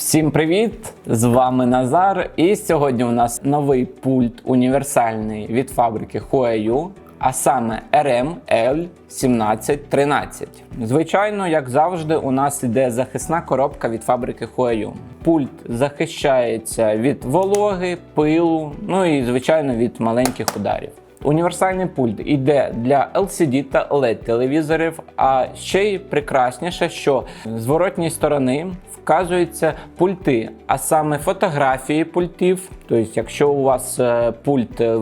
Всім привіт! З вами Назар. І сьогодні у нас новий пульт універсальний від фабрики Huayu, а саме RML1713. Звичайно, як завжди, у нас іде захисна коробка від фабрики Huayu. Пульт захищається від вологи, пилу, ну і звичайно від маленьких ударів. Універсальний пульт йде для LCD та LED телевізорів, а ще й прекрасніше, що з зворотній сторони вказуються пульти, а саме фотографії пультів. Тобто, якщо у вас е, пульт е,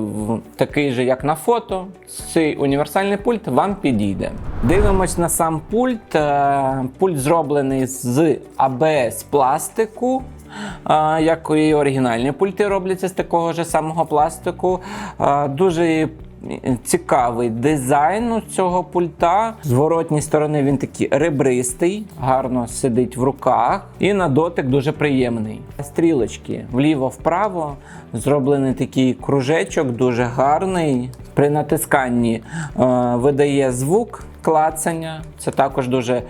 такий же, як на фото, цей універсальний пульт вам підійде. Дивимось на сам пульт. Е, Пульт зроблений з АБС пластику. Як і оригінальні пульти робляться з такого ж самого пластику. Дуже цікавий дизайн у цього пульта. З сторони він такий ребристий, гарно сидить в руках, і на дотик дуже приємний. Стрілочки вліво-вправо зроблений такий кружечок, дуже гарний. При натисканні е, видає звук клацання. Це також дуже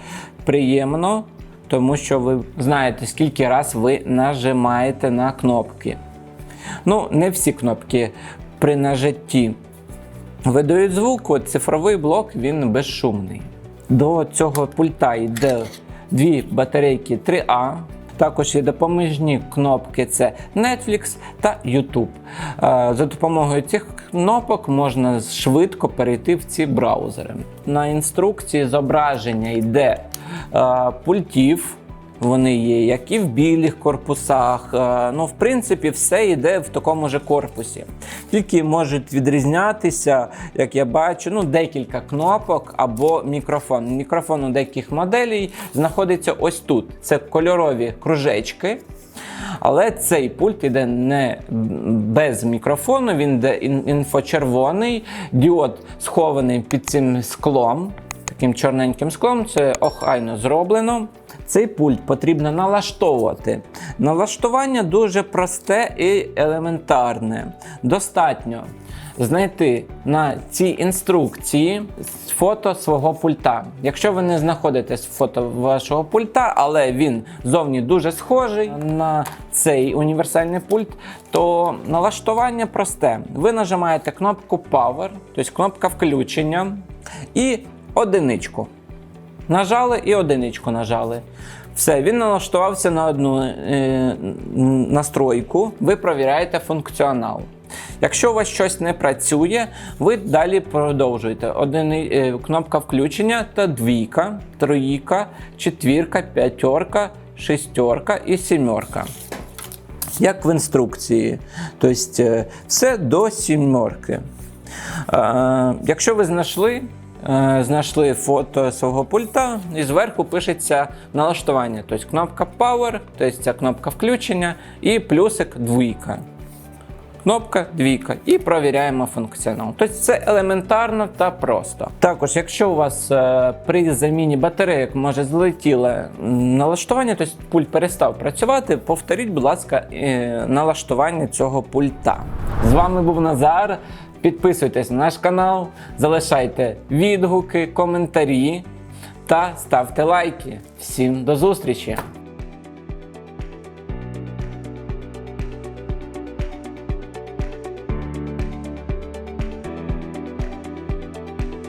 приємно тому що ви знаєте, скільки раз ви нажимаєте на кнопки. Ну, не всі кнопки при нажатті видають звук, от цифровий блок він безшумний. До цього пульта йде дві батарейки 3А. Також є допоміжні кнопки: це Netflix та YouTube. Е, За допомогою цих кнопок можна швидко перейти в ці браузери. На інструкції зображення йде е, пультів. Вони є як і в білих корпусах. е, Ну, в принципі, все йде в такому ж корпусі. Тільки можуть відрізнятися, як я бачу, ну, декілька кнопок або мікрофон. Мікрофон у деяких моделей знаходиться ось тут. Це кольорові кружечки. Але цей пульт іде не без мікрофону, він йде інфочервоний, діод схований під цим склом таким чорненьким склом. Це охайно зроблено. Цей пульт потрібно налаштовувати. Налаштування дуже просте і елементарне. Достатньо знайти на цій інструкції фото свого пульта. Якщо ви не знаходите фото вашого пульта, але він зовні дуже схожий на цей універсальний пульт, то налаштування просте. Ви нажимаєте кнопку Power, тобто кнопка включення, і одиничку. Нажали і одиничку нажали. Все, він налаштувався на одну е, настройку. Ви провіряєте функціонал. Якщо у вас щось не працює, ви далі продовжуєте. Одини, е, кнопка включення та двійка, трійка, четвірка, п'ятерка, шестерка і сімерка. Як в інструкції. Тобто е, все до сімерки. Е, Якщо ви знайшли, знайшли фото свого пульта, і зверху пишеться налаштування. Тобто кнопка Power, тобто ця кнопка включення, і плюсик двійка. Кнопка двійка і провіряємо функціонал. Тобто це елементарно та просто. Також, якщо у вас е, при заміні батарейок може злетіле м, налаштування, тобто пульт перестав працювати, повторіть, будь ласка, е, налаштування цього пульта. З вами був Назар. Підписуйтесь на наш канал, залишайте відгуки, коментарі та ставте лайки. Всім до зустрічі!